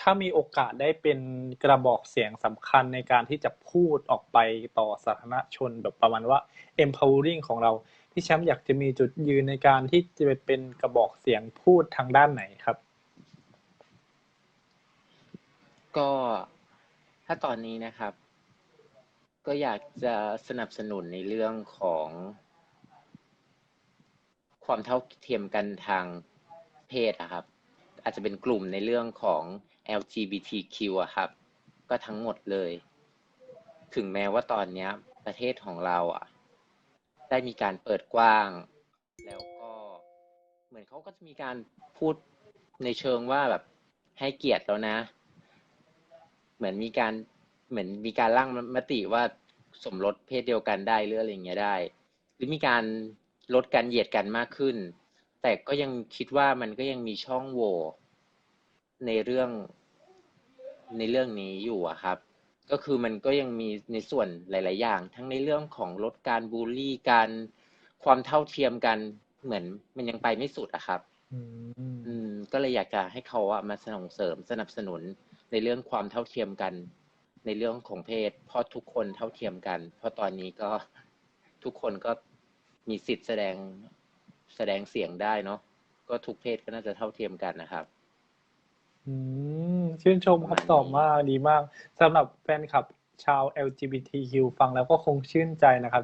ถ้ามีโอกาสได้เป็นกระบอกเสียงสำคัญในการที่จะพูดออกไปต่อสาธารณชนแบบประมาณว่า empowering ของเรา พี่แชมป์อยากจะมีจุดยืนในการที่จะเป็นกระบอกเสียงพูดทางด้านไหนครับ ก็ถ้าตอนนี้นะครับ ก็อยากจะสนับสนุนในเรื่องของ ความเท่าเทียมกันทางเพศอะครับ อาจจะเป็นกลุ่มในเรื่องของ LGBTQ อะครับ ก็ทั้งหมดเลย ถึงแม้ว่าตอนนี้ประเทศของเราอะได้มีการเปิดกว้าง แล้วก็เหมือนเขาก็จะมีการพูดในเชิงว่าแบบให้เกียรติแล้วนะ เหมือนมีการเหมือนมีการร่างมติว่าสมรสเพศเดียวกันได้หรืออะไรเงี้ยได้ หรือมีการลดการเหยียดกันมากขึ้น แต่ก็ยังคิดว่ามันก็ยังมีช่องโหว่ในเรื่องในเรื่องนี้อยู่อะครับ ก็คือมันก็ยังมีในส่วนหลาย ๆ อย่าง ทั้งในเรื่องของลดการบูลลี่การความเท่าเทียมกันเหมือนมันยังไปไม่สุดอะครับ อืมอืมก็เลยอยากจะให้เขาอะมาส่งเสริมสนับสนุนในเรื่องความเท่าเทียมกัน ในเรื่องของเพศเพราะทุกคนเท่าเทียมกัน เพราะตอนนี้ก็ทุกคนก็มีสิทธิ์แสดง แสดงเสียงได้เนาะก็ทุกเพศก็น่าจะเท่าเทียมกันนะครับ อืมชื่นชมครับตอบมากดีมากสำหรับแฟนคลับชาว LGBTQ ฟังแล้วก็คงชื่นใจนะครับ